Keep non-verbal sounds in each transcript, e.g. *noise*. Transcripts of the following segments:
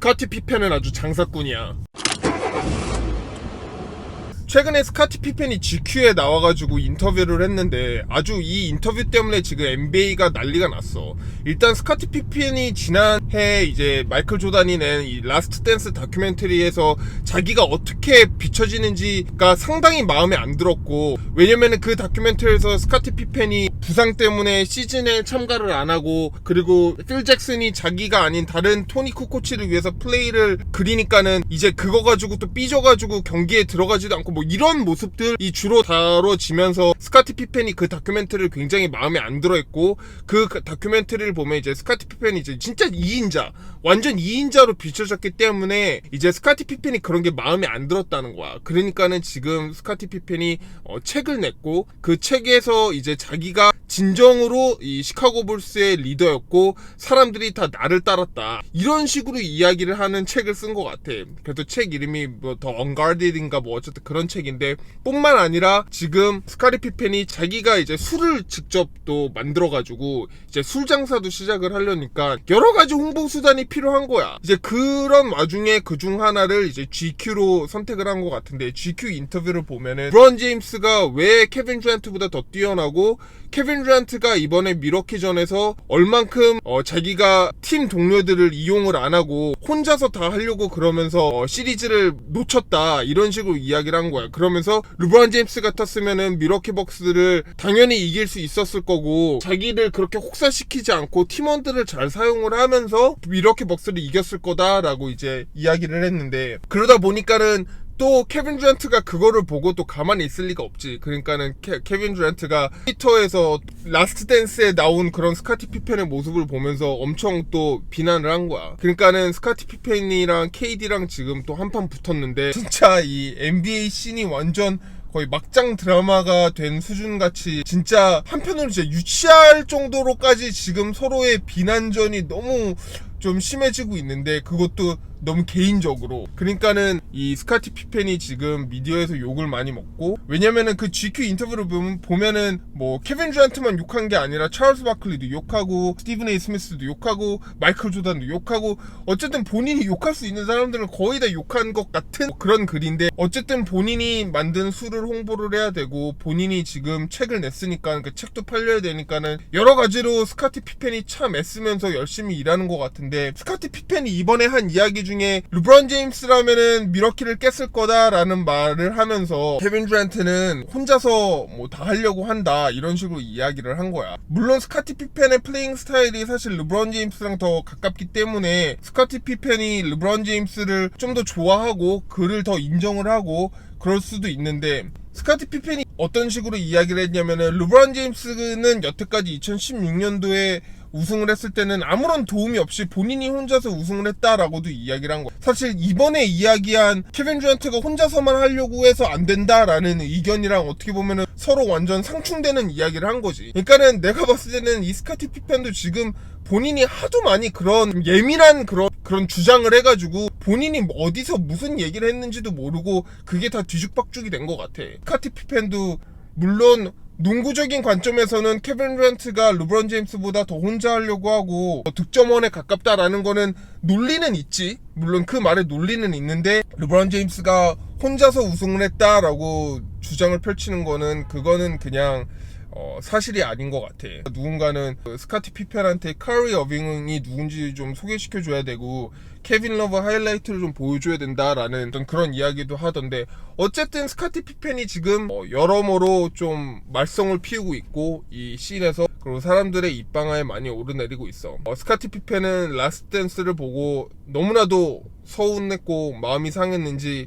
스카티 피펜은 아주 장사꾼이야. 최근에 스카티 피펜이 GQ에 나와가지고 인터뷰를 했는데 아주 이 인터뷰 때문에 지금 NBA가 난리가 났어. 일단 스카티 피펜이 지난해 이제 마이클 조단이 낸 이 라스트 댄스 다큐멘터리에서 자기가 어떻게 비춰지는지가 상당히 마음에 안 들었고 왜냐면은 그 다큐멘터리에서 스카티 피펜이 부상 때문에 시즌에 참가를 안 하고 그리고 필 잭슨이 자기가 아닌 다른 토니 쿠코치를 위해서 플레이를 그리니까는 이제 그거 가지고 또 삐져가지고 경기에 들어가지도 않고 뭐 이런 모습들이 주로 다뤄지면서 스카티 피펜이 그 다큐멘터리를 굉장히 마음에 안 들어했고 그 다큐멘터리를 보면 이제 스카티 피펜이 이제 진짜 2인자 완전 2인자로 비춰졌기 때문에 이제 스카티 피펜이 그런 게 마음에 안 들었다는 거야. 그러니까는 지금 스카티 피펜이 어, 책을 냈고 그 책에서 이제 자기가 진정으로 이 시카고 불스의 리더였고 사람들이 다 나를 따랐다. 이런 식으로 이야기를 하는 책을 쓴 것 같아. 그래도 책 이름이 뭐더 언가디드인가 뭐 어쨌든 그런 책인데 뿐만 아니라 지금 스카리 피펜이 자기가 이제 술을 직접 또 만들어 가지고 이제 술 장사도 시작을 하려니까 여러 가지 홍보 수단이 필요한 거야. 이제 그런 와중에 그 중 하나를 이제 GQ로 선택을 한 것 같은데 GQ 인터뷰를 보면은 브런 제임스가 왜 케빈 듀란트보다 더 뛰어나고 케빈 듀란트가 이번에 미러키전에서 얼만큼 어, 자기가 팀 동료들을 이용을 안 하고 혼자서 다 하려고 그러면서 어, 시리즈를 놓쳤다 이런 식으로 이야기를 한 거야. 그러면서 르브론 제임스 같았으면은 미러키 벅스를 당연히 이길 수 있었을 거고 자기를 그렇게 혹사시키지 않고 팀원들을 잘 사용을 하면서 미러키 벅스를 이겼을 거다라고 이제 이야기를 했는데 그러다 보니까는 또 케빈 듀란트가 그거를 보고 또 가만히 있을 리가 없지. 그러니까는 케, 빈 듀란트가 트위터에서 라스트 댄스에 나온 그런 스카티 피펜의 모습을 보면서 엄청 또 비난을 한 거야. 그러니까는 스카티 피펜이랑 KD랑 지금 또 한판 붙었는데 *laughs* 진짜 이 NBA 씬이 완전 거의 막장 드라마가 된 수준 같이 진짜 한편으로 진짜 유치할 정도로까지 지금 서로의 비난전이 너무 좀 심해지고 있는데 그것도 너무 개인적으로. 그러니까는 이 스카티 피펜이 지금 미디어에서 욕을 많이 먹고 왜냐면은 그 GQ 인터뷰를 보면, 보면은 뭐 케빈 듀란트만 욕한 게 아니라 찰스 바클리도 욕하고 스티븐 에이 스미스도 욕하고 마이클 조단도 욕하고 어쨌든 본인이 욕할 수 있는 사람들은 거의 다 욕한 것 같은 그런 글인데 어쨌든 본인이 만든 술을 홍보를 해야 되고 본인이 지금 책을 냈으니까 그 책도 팔려야 되니까는 여러 가지로 스카티 피펜이 참 애쓰면서 열심히 일하는 것 같은데 스카티 피펜이 이번에 한 이야기 중에 르브론 제임스라면은 미러키를 깼을 거다라는 말을 하면서 케빈 듀란트는 혼자서 뭐 다 하려고 한다 이런 식으로 이야기를 한 거야. 물론 스카티 피펜의 플레잉 스타일이 사실 르브론 제임스랑 더 가깝기 때문에 스카티 피펜이 르브론 제임스를 좀 더 좋아하고 그를 더 인정을 하고 그럴 수도 있는데 스카티 피펜이 어떤 식으로 이야기를 했냐면은 르브론 제임스는 여태까지 2016년도에 우승을 했을 때는 아무런 도움이 없이 본인이 혼자서 우승을 했다라고도 이야기를 한 거야. 사실 이번에 이야기한 케빈 듀란트가 혼자서만 하려고 해서 안 된다라는 의견이랑 어떻게 보면은 서로 완전 상충되는 이야기를 한 거지. 그러니까는 내가 봤을 때는 이 스카티 피펜도 지금 본인이 하도 많이 그런 예민한 그런 그런 주장을 해가지고 본인이 어디서 무슨 얘기를 했는지도 모르고 그게 다 뒤죽박죽이 된 것 같아. 스카티 피펜도 물론 농구적인 관점에서는 케빈 듀란트가 르브론 제임스보다 더 혼자 하려고 하고 득점원에 가깝다라는 거는 논리는 있지. 물론 그 말에 논리는 있는데 르브론 제임스가 혼자서 우승을 했다라고 주장을 펼치는 거는 그거는 그냥 어, 사실이 아닌 것 같아. 누군가는 그 스카티 피펜한테 카리 어빙이 누군지 좀 소개시켜줘야 되고 케빈 러브 하이라이트를 좀 보여줘야 된다라는 어떤 그런 이야기도 하던데 어쨌든 스카티 피펜이 지금 어, 여러모로 좀 말썽을 피우고 있고 이 씬에서 그리고 사람들의 입방아에 많이 오르내리고 있어. 어, 스카티 피펜은 라스트 댄스를 보고 너무나도 서운했고 마음이 상했는지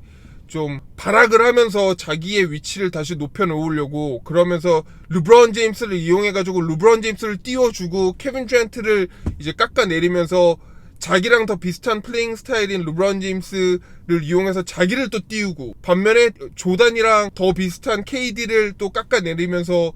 좀 발악을 하면서 자기의 위치를 다시 높여 놓으려고 그러면서 르브론 제임스를 이용해 가지고 르브론 제임스를 띄워주고 케빈 듀란트를 이제 깎아내리면서 자기랑 더 비슷한 플레잉 스타일인 르브론 제임스를 이용해서 자기를 또 띄우고 반면에 조단이랑 더 비슷한 KD를 또 깎아내리면서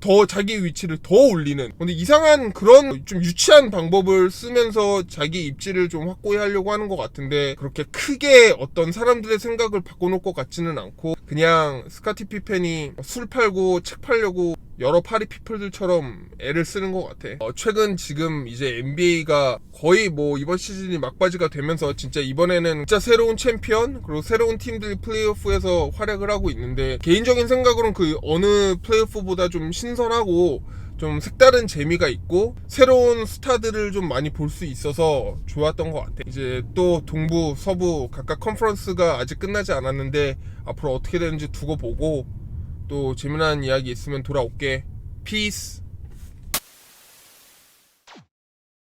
더 자기 위치를 더 올리는 근데 이상한 그런 좀 유치한 방법을 쓰면서 자기 입지를 좀 확고히 하려고 하는 것 같은데 그렇게 크게 어떤 사람들의 생각을 바꿔놓을 것 같지는 않고 그냥 스카티 피펜이 술 팔고 책 팔려고 여러 파리 피플들처럼 애를 쓰는 것 같아. 어, 최근 지금 이제 NBA가 거의 뭐 이번 시즌이 막바지가 되면서 진짜 이번에는 진짜 새로운 챔피언 그리고 새로운 팀들이 플레이오프에서 활약을 하고 있는데 개인적인 생각으로는 그 어느 플레이오프보다 좀 신선하고 좀 색다른 재미가 있고 새로운 스타들을 좀 많이 볼 수 있어서 좋았던 것 같아. 이제 또 동부, 서부 각각 컨퍼런스가 아직 끝나지 않았는데 앞으로 어떻게 되는지 두고 보고 또 재미난 이야기 있으면 돌아올게. 피스.